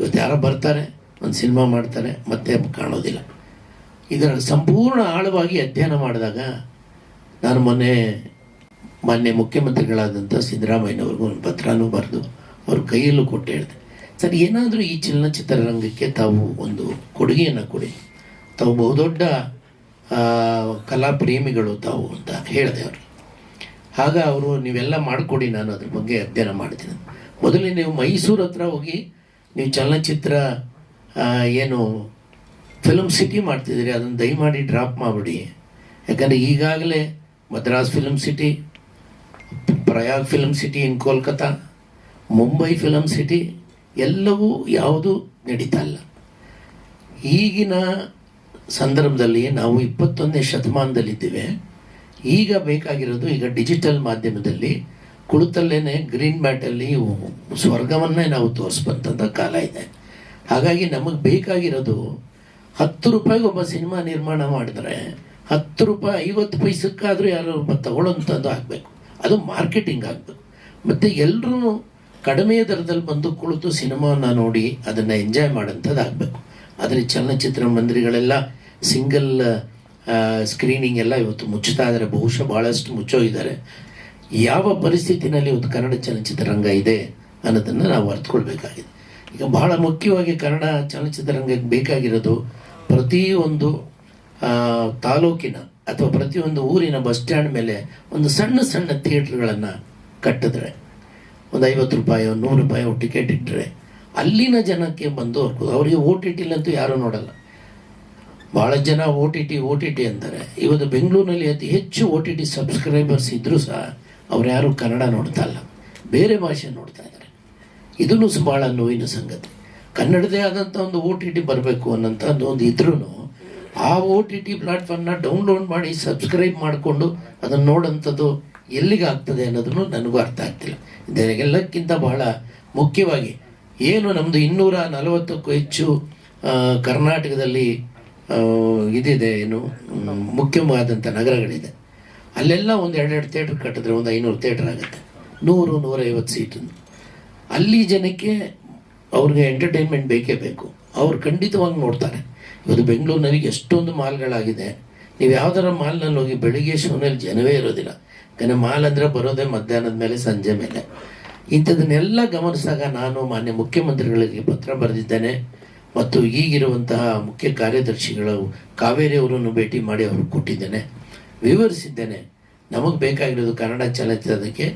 ಇವತ್ತು ಯಾರೋ ಬರ್ತಾರೆ, ಒಂದು ಸಿನಿಮಾ ಮಾಡ್ತಾರೆ, ಮತ್ತೆ ಕಾಣೋದಿಲ್ಲ. ಇದರ ಸಂಪೂರ್ಣ ಆಳವಾಗಿ ಅಧ್ಯಯನ ಮಾಡಿದಾಗ ನಾನು ಮೊನ್ನೆ ಮಾನ್ಯ ಮುಖ್ಯಮಂತ್ರಿಗಳಾದಂಥ ಸಿದ್ದರಾಮಯ್ಯನವ್ರಿಗೂ ಒಂದು ಪತ್ರನೂ ಬರೆದು ಅವ್ರ ಕೈಯಲ್ಲೂ ಕೊಟ್ಟು ಹೇಳಿದೆ. ಸರ್, ಏನಾದರೂ ಈ ಚಲನಚಿತ್ರರಂಗಕ್ಕೆ ತಾವು ಒಂದು ಕೊಡುಗೆಯನ್ನು ಕೊಡಿ. ತಾವು ಬಹುದೊಡ್ಡ ಕಲಾ ಪ್ರೇಮಿಗಳು ತಾವು ಅಂತ ಹೇಳಿದೆ ಅವರು. ಆಗ ಅವರು ನೀವೆಲ್ಲ ಮಾಡಿಕೊಡಿ, ನಾನು ಅದ್ರ ಬಗ್ಗೆ ಅಧ್ಯಯನ ಮಾಡ್ತೀನಿ. ಮೊದಲೇ ನೀವು ಮೈಸೂರು ಹತ್ರ ಹೋಗಿ ನೀವು ಚಲನಚಿತ್ರ ಏನು ಫಿಲಮ್ ಸಿಟಿ ಮಾಡ್ತಿದ್ದೀರಿ, ಅದನ್ನು ದಯಮಾಡಿ ಡ್ರಾಪ್ ಮಾಡಿಬಿಡಿ. ಯಾಕಂದರೆ ಈಗಾಗಲೇ Madras film city Prayag film city in Kolkata Mumbai film city ಎಲ್ಲವೂ ಯಾವುದೂ ನಡೀತಾ ಇಲ್ಲ. ಈಗಿನ ಸಂದರ್ಭದಲ್ಲಿ ನಾವು ಇಪ್ಪತ್ತೊಂದನೇ ಶತಮಾನದಲ್ಲಿದ್ದೇವೆ. ಈಗ ಬೇಕಾಗಿರೋದು ಈಗ ಡಿಜಿಟಲ್ ಮಾಧ್ಯಮದಲ್ಲಿ ಕುಳಿತಲ್ಲೇನೆ ಗ್ರೀನ್ ಮ್ಯಾಟಲ್ಲಿ ಸ್ವರ್ಗವನ್ನೇ ನಾವು ತೋರಿಸ್ಬಂತಂಥ ಕಾಲ ಇದೆ. ಹಾಗಾಗಿ ನಮಗೆ ಬೇಕಾಗಿರೋದು ಹತ್ತು ರೂಪಾಯಿಗೆ ಒಬ್ಬ ಸಿನಿಮಾ ನಿರ್ಮಾಣ ಮಾಡಿದ್ರೆ ಹತ್ತು ರೂಪಾಯಿ, ಐವತ್ತು ಪೈಸಕ್ಕಾದರೂ ಯಾರು ತಗೊಳ್ಳೋಂಥದ್ದು ಆಗಬೇಕು. ಅದು ಮಾರ್ಕೆಟಿಂಗ್ ಆಗಬೇಕು. ಮತ್ತು ಎಲ್ಲರೂ ಕಡಿಮೆ ದರದಲ್ಲಿ ಬಂದು ಕುಳಿತು ಸಿನಿಮಾನ ನೋಡಿ ಅದನ್ನು ಎಂಜಾಯ್ ಮಾಡೋಂಥದ್ದು ಆಗಬೇಕು. ಆದರೆ ಚಲನಚಿತ್ರ ಮಂದಿರಗಳೆಲ್ಲ ಸಿಂಗಲ್ ಸ್ಕ್ರೀನಿಂಗ್ ಎಲ್ಲ ಇವತ್ತು ಮುಚ್ಚುತ್ತಾ ಇದ್ದಾರೆ ಬಹುಶಃ ಭಾಳಷ್ಟು ಮುಚ್ಚೋಗಿದ್ದಾರೆ. ಯಾವ ಪರಿಸ್ಥಿತಿನಲ್ಲಿ ಒಂದು ಕನ್ನಡ ಚಲನಚಿತ್ರರಂಗ ಇದೆ ಅನ್ನೋದನ್ನು ನಾವು ಅರ್ಥಕೊಳ್ಬೇಕಾಗಿದೆ ಈಗ ಬಹಳ ಮುಖ್ಯವಾಗಿ ಕನ್ನಡ ಚಲನಚಿತ್ರರಂಗಕ್ಕೆ ಬೇಕಾಗಿರೋದು ಪ್ರತಿಯೊಂದು ತಾಲೂಕಿನ ಅಥವಾ ಪ್ರತಿಯೊಂದು ಊರಿನ ಬಸ್ ಸ್ಟ್ಯಾಂಡ್ ಮೇಲೆ ಒಂದು ಸಣ್ಣ ಸಣ್ಣ ಥಿಯೇಟ್ರ್ಗಳನ್ನು ಕಟ್ಟಿದ್ರೆ, ಒಂದು ಐವತ್ತು ರೂಪಾಯಿ, ನೂರು ರೂಪಾಯಿ ಟಿಕೆಟ್ ಇಟ್ಟರೆ ಅಲ್ಲಿನ ಜನಕ್ಕೆ ಬಂದು ಹೋಗ್ಬೋದು ಅವರಿಗೆ ಓ ಟಿ ಟಿಲಂತೂ ಯಾರೂ ನೋಡಲ್ಲ. ಭಾಳ ಜನ O T T, O T T ಅಂತಾರೆ. ಇವತ್ತು ಬೆಂಗಳೂರಿನಲ್ಲಿ ಅತಿ ಹೆಚ್ಚು ಓ ಟಿ ಟಿ ಸಬ್ಸ್ಕ್ರೈಬರ್ಸ್ ಇದ್ದರೂ ಸಹ ಅವ್ರು ಯಾರೂ ಕನ್ನಡ ನೋಡ್ತಾ ಇಲ್ಲ. ಬೇರೆ ಭಾಷೆ ನೋಡ್ತಾ ಇದ್ದಾರೆ. ಇದನ್ನು ಭಾಳ ನೋವಿನ ಸಂಗತಿ. ಕನ್ನಡದೇ ಆದಂಥ ಒಂದು ಓ ಟಿ ಟಿ ಬರಬೇಕು ಅನ್ನೋಂಥದ್ದು ಒಂದು ಇದ್ರೂ ಆ ಓ ಟಿ ಟಿ ಪ್ಲಾಟ್ಫಾರ್ಮ್ನ ಡೌನ್ಲೋಡ್ ಮಾಡಿ ಸಬ್ಸ್ಕ್ರೈಬ್ ಮಾಡಿಕೊಂಡು ಅದನ್ನು ನೋಡೋಂಥದ್ದು ಎಲ್ಲಿಗೆ ಆಗ್ತದೆ ಅನ್ನೋದನ್ನು ನನಗೂ ಅರ್ಥ ಆಗ್ತಿಲ್ಲ. ಇದೆಲ್ಲಕ್ಕಿಂತ ಬಹಳ ಮುಖ್ಯವಾಗಿ ಏನು ನಮ್ಮದು ಇನ್ನೂರ ನಲವತ್ತಕ್ಕೂ ಹೆಚ್ಚು ಕರ್ನಾಟಕದಲ್ಲಿ ಇದಿದೆ ಏನು ಮುಖ್ಯವಾದಂಥ ನಗರಗಳಿದೆ. ಅಲ್ಲೆಲ್ಲ ಒಂದು ಎರಡೆರಡು ಥಿಯೇಟ್ರ್ ಕಟ್ಟಿದ್ರೆ ಒಂದು ಐನೂರು ಥಿಯೇಟ್ರ್ ಆಗುತ್ತೆ. ನೂರು, ನೂರೈವತ್ತು ಸೀಟು ಅಲ್ಲಿ ಜನಕ್ಕೆ ಅವ್ರಿಗೆ ಎಂಟರ್ಟೈನ್ಮೆಂಟ್ ಬೇಕೇ ಬೇಕು. ಅವ್ರು ಖಂಡಿತವಾಗಿ ನೋಡ್ತಾರೆ. ಇವತ್ತು ಬೆಂಗಳೂರಿನಲ್ಲಿ ಎಷ್ಟೊಂದು ಮಾಲ್ಗಳಾಗಿದೆ. ನೀವು ಯಾವ್ದಾರ ಮಾಲ್ನಲ್ಲಿ ಹೋಗಿ ಬೆಳಿಗ್ಗೆ ಶೋನಲ್ಲಿ ಜನವೇ ಇರೋದಿಲ್ಲ. ಯಾಕಂದರೆ ಮಾಲ್ ಅಂದರೆ ಬರೋದೇ ಮಧ್ಯಾಹ್ನದ ಮೇಲೆ, ಸಂಜೆ ಮೇಲೆ. ಇಂಥದನ್ನೆಲ್ಲ ಗಮನಿಸಿದಾಗ ನಾನು ಮಾನ್ಯ ಮುಖ್ಯಮಂತ್ರಿಗಳಿಗೆ ಪತ್ರ ಬರೆದಿದ್ದೇನೆ. ಮತ್ತು ಈಗಿರುವಂತಹ ಮುಖ್ಯ ಕಾರ್ಯದರ್ಶಿಗಳು ಕಾವೇರಿ ಅವರನ್ನು ಭೇಟಿ ಮಾಡಿ ಅವ್ರಿಗೆ ಕೊಟ್ಟಿದ್ದೇನೆ. ವಿವರಿಸಿದ್ದೇನೆ. ನಮಗೆ ಬೇಕಾಗಿರೋದು ಕನ್ನಡ ಚಲನಚಿತ್ರಕ್ಕೆ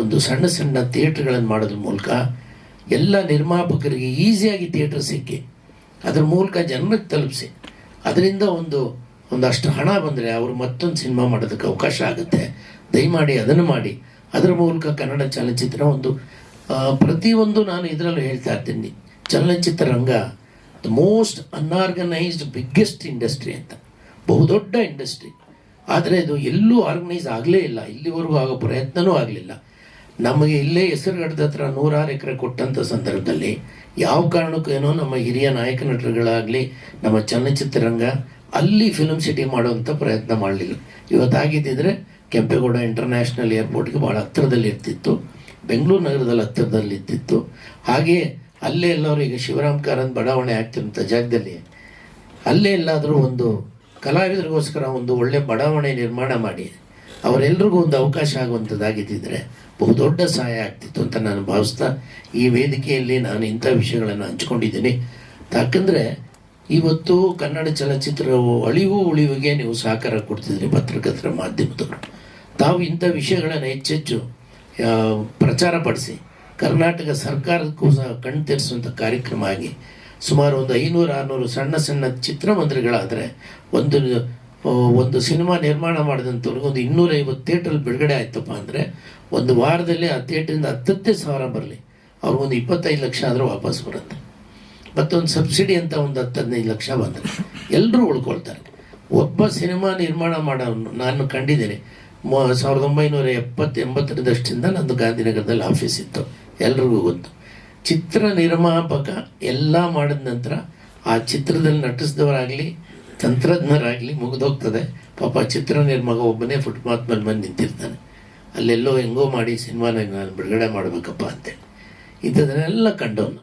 ಒಂದು ಸಣ್ಣ ಸಣ್ಣ ಥಿಯೇಟ್ರ್ಗಳನ್ನು ಮಾಡೋದ್ರ ಮೂಲಕ ಎಲ್ಲ ನಿರ್ಮಾಪಕರಿಗೆ ಈಸಿಯಾಗಿ ಥಿಯೇಟ್ರ್ ಸಿಕ್ಕಿ, ಅದ್ರ ಮೂಲಕ ಜನರಿಗೆ ತಲುಪಿಸಿ. ಅದರಿಂದ ಒಂದು, ಒಂದಷ್ಟು ಹಣ ಬಂದರೆ ಅವರು ಮತ್ತೊಂದು ಸಿನಿಮಾ ಮಾಡೋದಕ್ಕೆ ಅವಕಾಶ ಆಗುತ್ತೆ. ದಯಮಾಡಿ ಅದನ್ನು ಮಾಡಿ. ಅದರ ಮೂಲಕ ಕನ್ನಡ ಚಲನಚಿತ್ರ ಒಂದು ಪ್ರತಿಯೊಂದು ನಾನು ಇದರಲ್ಲೂ ಹೇಳ್ತಾ ಇರ್ತೀನಿ. ಚಲನಚಿತ್ರ ರಂಗ the most unorganised biggest industry ಅಂತ. ಬಹುದೊಡ್ಡ ಇಂಡಸ್ಟ್ರಿ. ಆದರೆ ಇದು ಎಲ್ಲೂ ಆರ್ಗನೈಸ್ ಆಗಲೇ ಇಲ್ಲ. ಇಲ್ಲಿವರೆಗೂ ಆಗೋ ಪ್ರಯತ್ನವೂ ಆಗಲಿಲ್ಲ. ನಮಗೆ ಇಲ್ಲೇ ಹೆಸರುಗಡದ ಹತ್ರ ನೂರಾರು ಎಕರೆ ಕೊಟ್ಟಂಥ ಸಂದರ್ಭದಲ್ಲಿ ಯಾವ ಕಾರಣಕ್ಕೂ ಏನೋ ನಮ್ಮ ಹಿರಿಯ ನಾಯಕ ನಟರುಗಳಾಗಲಿ, ನಮ್ಮ ಚಲನಚಿತ್ರರಂಗ ಅಲ್ಲಿ ಫಿಲಮ್ ಸಿಟಿ ಮಾಡುವಂಥ ಪ್ರಯತ್ನ ಮಾಡಲಿಲ್ಲ. ಇವತ್ತಾಗಿದ್ದಿದ್ರೆ ಕೆಂಪೇಗೌಡ ಇಂಟರ್ನ್ಯಾಷನಲ್ ಏರ್ಪೋರ್ಟ್ಗೆ ಭಾಳ ಹತ್ತಿರದಲ್ಲಿ ಇರ್ತಿತ್ತು. ಬೆಂಗಳೂರು ನಗರದಲ್ಲಿ ಹತ್ತಿರದಲ್ಲಿ ಇರ್ತಿತ್ತು. ಹಾಗೆಯೇ ಅಲ್ಲೇ ಎಲ್ಲರೂ ಈಗ ಶಿವರಾಮ್ ಕಾರಂತ್ ಬಡಾವಣೆ ಆಗ್ತಿರುವಂಥ ಜಾಗದಲ್ಲಿ, ಅಲ್ಲೇ ಎಲ್ಲಾದರೂ ಒಂದು ಕಲಾವಿದರಿಗೋಸ್ಕರ ಒಂದು ಒಳ್ಳೆ ಬಡಾವಣೆ ನಿರ್ಮಾಣ ಮಾಡಿ, ಅವರೆಲ್ರಿಗೂ ಒಂದು ಅವಕಾಶ ಆಗುವಂಥದ್ದಾಗಿದ್ದಿದ್ರೆ ಬಹುದೊಡ್ಡ ಸಹಾಯ ಆಗ್ತಿತ್ತು ಅಂತ ನಾನು ಭಾವಿಸ್ತಾ ಈ ವೇದಿಕೆಯಲ್ಲಿ ನಾನು ಇಂಥ ವಿಷಯಗಳನ್ನು ಹಂಚ್ಕೊಂಡಿದ್ದೀನಿ. ಯಾಕಂದರೆ ಇವತ್ತು ಕನ್ನಡ ಚಲನಚಿತ್ರವು ಅಳಿವು ಉಳಿವಿಗೆ ನೀವು ಸಹಕಾರ ಕೊಡ್ತಿದ್ರಿ ಪತ್ರಕರ್ತರ ಮಾಧ್ಯಮದವರು. ತಾವು ಇಂಥ ವಿಷಯಗಳನ್ನು ಹೆಚ್ಚೆಚ್ಚು ಪ್ರಚಾರ ಪಡಿಸಿ, ಕರ್ನಾಟಕ ಸರ್ಕಾರಕ್ಕೂ ಸಹ ಕಣ್ತೆರಿಸುವಂಥ ಕಾರ್ಯಕ್ರಮ ಆಗಿ ಸುಮಾರು ಒಂದು ಐನೂರು ಆರುನೂರು ಸಣ್ಣ ಸಣ್ಣ ಚಿತ್ರಮಂದಿರಗಳಾದರೆ ಒಂದು ಒಂದು ಸಿನಿಮಾ ನಿರ್ಮಾಣ ಮಾಡಿದಂಥವ್ರಿಗೆ ಒಂದು ಇನ್ನೂರೈವತ್ತು ಥಿಯೇಟ್ರಲ್ಲಿ ಬಿಡುಗಡೆ ಆಯ್ತಪ್ಪ ಅಂದರೆ ಒಂದು ವಾರದಲ್ಲಿ ಆ ಥಿಯೇಟ್ರಿಂದ ಹತ್ತತ್ತೇ ಸಾವಿರ ಬರಲಿ. ಅವ್ರಿಗೊಂದು ಇಪ್ಪತ್ತೈದು ಲಕ್ಷ ಆದರೂ ವಾಪಸ್ ಬರುತ್ತೆ. ಮತ್ತೊಂದು ಸಬ್ಸಿಡಿ ಅಂತ ಒಂದು ಹತ್ತು ಹದಿನೈದು ಲಕ್ಷ ಬಂದರೆ ಎಲ್ಲರೂ ಉಳ್ಕೊಳ್ತಾರೆ. ಒಬ್ಬ ಸಿನಿಮಾ ನಿರ್ಮಾಣ ಮಾಡೋನು ನಾನು ಕಂಡಿದ್ದೇನೆ. ಸಾವಿರದ ಒಂಬೈನೂರ ಎಪ್ಪತ್ತು ಎಂಬತ್ತರದಷ್ಟಿಂದ ನಂದು ಗಾಂಧಿನಗರದಲ್ಲಿ ಆಫೀಸ್ ಇತ್ತು. ಎಲ್ರಿಗೂ ಗೊತ್ತು. ಚಿತ್ರ ನಿರ್ಮಾಪಕ ಎಲ್ಲ ಮಾಡಿದ ನಂತರ ಆ ಚಿತ್ರದಲ್ಲಿ ನಟಿಸಿದವರಾಗಲಿ, ತಂತ್ರಜ್ಞರಾಗಲಿ ಮುಗಿದೋಗ್ತದೆ. ಪಾಪ ಚಿತ್ರ ನಿರ್ಮಾಪಕ ಒಬ್ಬನೇ ಫುಟ್ಪಾತ್ ಮೇಲೆ ಬಂದು ನಿಂತಿರ್ತಾನೆ. ಅಲ್ಲೆಲ್ಲೋ ಹೆಂಗೋ ಮಾಡಿ ಸಿನಿಮಾನ ನಾನು ಬಿಡುಗಡೆ ಮಾಡಬೇಕಪ್ಪ ಅಂತೇಳಿ. ಇಂಥದನ್ನೆಲ್ಲ ಕಂಡವನು.